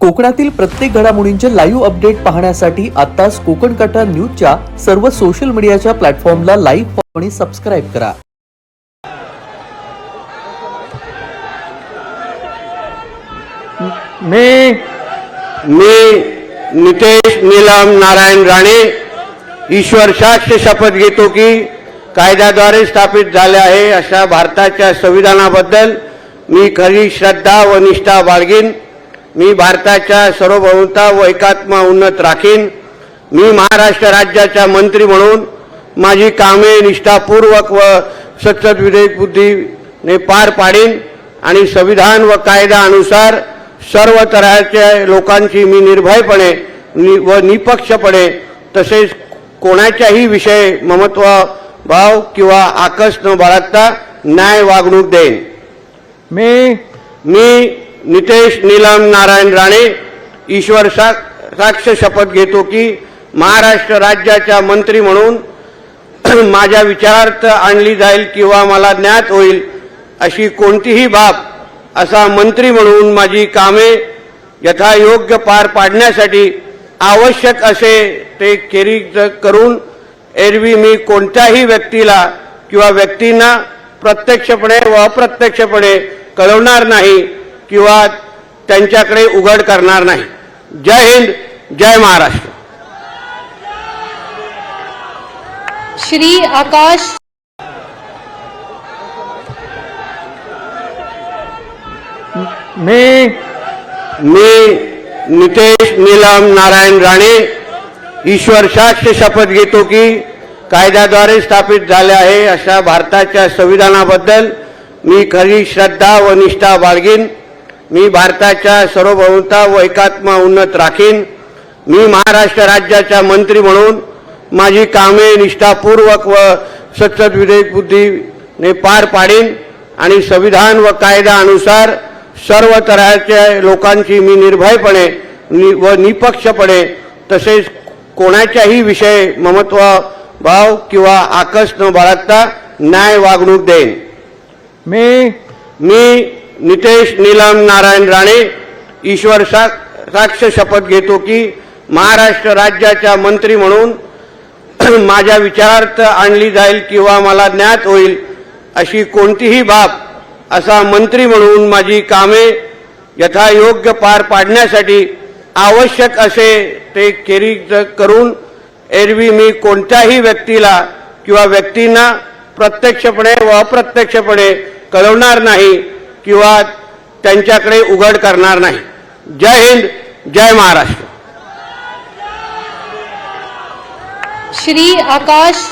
कोकणातील प्रत्येक घडामोडींचे लाईव्ह अपडेट पाहण्यासाठी आताच कोकण कटा न्यूजच्या सर्व सोशल मीडियाच्या प्लॅटफॉर्मला लाईव्ह आणि सबस्क्राईब करा. मी मी नितेश नीलम नारायण राणे ईश्वर साक्ष शपथ घेतो की कायद्याद्वारे स्थापित झाले आहे अशा भारताच्या संविधानाबद्दल मी खरी श्रद्धा व निष्ठा बाळगीन. मी भारताच्या सार्वभौमता व एकात्मा उन्नत राखीन. मी महाराष्ट्र राज्याचा मंत्री म्हणून माझी कामे निष्ठापूर्वक व सतत विधेयक बुद्धीने पार पाडीन आणि संविधान व कायद्यानुसार सर्व तऱ्हाच्या लोकांची मी निर्भयपणे नि व निपक्षपणे तसेच कोणाच्याही विषय ममत्व भाव किंवा आकस न बाळगता न्याय वागणूक देईन. मी मी नितेश नीलम नारायण राणे ईश्वर साक्ष शपथ घेतो की महाराष्ट्र राज्याच्या मंत्री म्हणून माझ्या विचारार्थ आणली जाईल किंवा मला ज्ञात होईल अशी कोणतीही बाब असा मंत्री म्हणून माझी कामे यथायोग्य पार पाडण्यासाठी आवश्यक असे ते केरी करून एरवी मी कोणत्याही व्यक्तीला किंवा व्यक्तींना प्रत्यक्षपणे व अप्रत्यक्षपणे कळवणार नाही. किंवा त्यांच्याकडे उघड करणार नाही. जय हिंद जय महाराष्ट्र. श्री आकाश मी मी नितेश नीलम नारायण राणे ईश्वर साक्ष शपथ घेतो की कायद्याद्वारे स्थापित झाले आहे अशा भारताच्या संविधानाबद्दल मी खरी श्रद्धा व निष्ठा बाळगीन. मी भारताच्या सार्वभौमता व एकात्मा उन्नत राखीन. मी महाराष्ट्र राज्याचा मंत्री म्हणून माझी कामे निष्ठापूर्वक व सतत विधेयक बुद्धीने पार पाडीन आणि संविधान व कायद्यानुसार सर्व तऱ्हाच्या लोकांची मी निर्भयपणे नि व निपक्षपणे तसेच कोणाच्याही विषय ममत्व भाव किंवा आकस न बाळगता न्याय वागणूक देईन. मी मी नितेश नीलम नारायण राणे ईश्वर साक्ष शपथ घेतो की महाराष्ट्र राज्याच्या मंत्री म्हणून माझ्या विचारार्थ आणली जाईल किंवा मला ज्ञात होईल अशी कोणतीही बाब असा मंत्री म्हणून माझी कामे यथायोग्य पार पाडण्यासाठी आवश्यक असे ते केरीज करून एरवी मी कोणत्याही व्यक्तीला किंवा व्यक्तींना प्रत्यक्षपणे व अप्रत्यक्षपणे कळवणार नाही. किंवा त्यांच्याकडे उघड करणार नाही. जय हिंद जय महाराष्ट्र. श्री आकाश